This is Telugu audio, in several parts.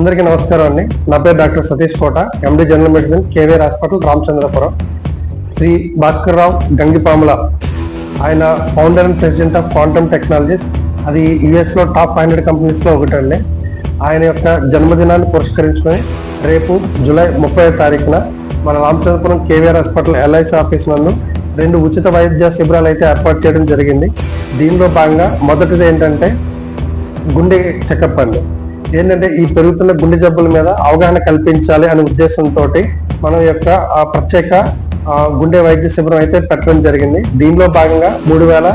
అందరికీ నమస్కారం అండి. నా పేరు doctor Satish Kota MD general medicine KVR hospital Ramachandrapuram. Shri Bhaskar Rao Gangipamula ఆయన founder and president of quantum technologies అది యుఎస్లో టాప్ ఫైవ్ హండ్రెడ్ కంపెనీస్లో ఒకటండి. ఆయన యొక్క జన్మదినాన్ని పురస్కరించుకొని రేపు జూలై ముప్పై తారీఖున మన Ramachandrapuram KVR hospital LIC office నందు రెండు ఉచిత వైద్య శిబిరాలు అయితే ఏర్పాటు చేయడం జరిగింది. దీనిలో భాగంగా మొదటిది ఏంటంటే గుండె చెకప్ అండి. ఏంటంటే ఈ పెరుగుతున్న గుండె జబ్బుల మీద అవగాహన కల్పించాలి అనే ఉద్దేశంతో మనం యొక్క ఆ ప్రత్యేక గుండె వైద్య శిబిరం అయితే పెట్టడం జరిగింది. దీనిలో భాగంగా మూడు వేల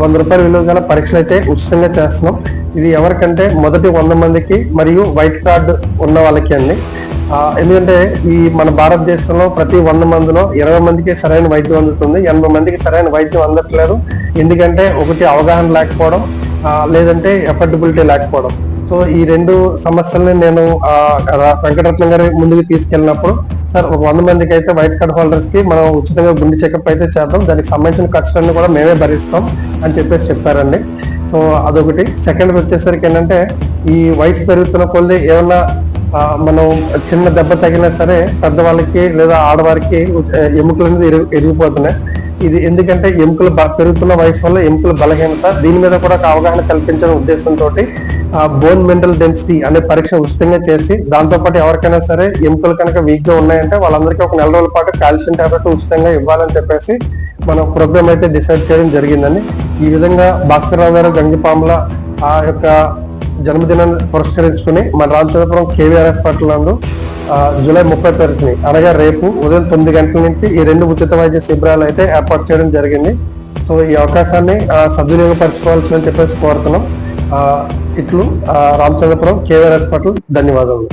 వంద రూపాయల విలువ గల పరీక్షలు అయితే ఉచితంగా చేస్తున్నాం. ఇది ఎవరికంటే మొదటి వంద మందికి మరియు వైట్ కార్డు ఉన్న వాళ్ళకి అండి. ఎందుకంటే ఈ మన భారతదేశంలో ప్రతి వంద మందిలో ఇరవై మందికి సరైన వైద్యం అందుతుంది. ఎనభై మందికి సరైన వైద్యం అందట్లేదు. ఎందుకంటే ఒకటి అవగాహన లేకపోవడం లేదంటే ఎఫర్డబిలిటీ లేకపోవడం. సో ఈ రెండు సమస్యల్ని నేను వెంకటరత్నం గారి ముందుకు తీసుకెళ్ళినప్పుడు సార్ ఒక వంద మందికి అయితే వైట్ కార్డ్ హోల్డర్స్కి మనం ఉచితంగా గుండె చెకప్ అయితే చేద్దాం. దానికి సంబంధించిన ఖర్చులన్నీ కూడా మేమే భరిస్తాం అని చెప్పేసి చెప్పారండి. సో అదొకటి. సెకండ్ వచ్చేసరికి ఏంటంటే ఈ వయసు పెరుగుతున్న కొద్ది ఏమన్నా మనం చిన్న దెబ్బ తగిలినా సరే పెద్దవాళ్ళకి లేదా ఆడవారికి ఎముకలు అనేది ఎరిగిపోతున్నాయి. ఇది ఎందుకంటే ఎముకలు పెరుగుతున్న వయసు వల్ల ఎముకల బలహీనత దీని మీద కూడా ఒక అవగాహన కల్పించడం ఉద్దేశంతో బోన్ మెంటల్ డెన్సిటీ అనే పరీక్ష ఉచితంగా చేసి దాంతో పాటు ఎవరికైనా సరే ఎముకలు కనుక వీక్గా ఉన్నాయంటే వాళ్ళందరికీ ఒక నెల రోజుల పాటు కాల్షియం టాబ్లెట్ ఉచితంగా ఇవ్వాలని చెప్పేసి మన ప్రోగ్రామ్ అయితే డిసైడ్ చేయడం జరిగిందండి. ఈ విధంగా భాస్కర్ రావు గారు గంగిపాముల ఆ యొక్క జన్మదినాన్ని పురస్కరించుకుని మన రామచంద్రపురం కేవీఆర్ హాస్పిటల్ నందు జూలై ముప్పై తారీఖుని అనగా రేపు ఉదయం తొమ్మిది గంటల నుంచి ఈ రెండు ఉచిత వైద్య శిబిరాలు అయితే ఏర్పాటు చేయడం జరిగింది. సో ఈ అవకాశాన్ని సద్వినియోగపరచుకోవాల్సిందని చెప్పేసి కోరుతున్నాం. ఇట్లు రామచంద్రపురం కేవీఆర్ హాస్పిటల్ ధన్యవాదాలు.